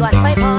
ล้วนไปพอ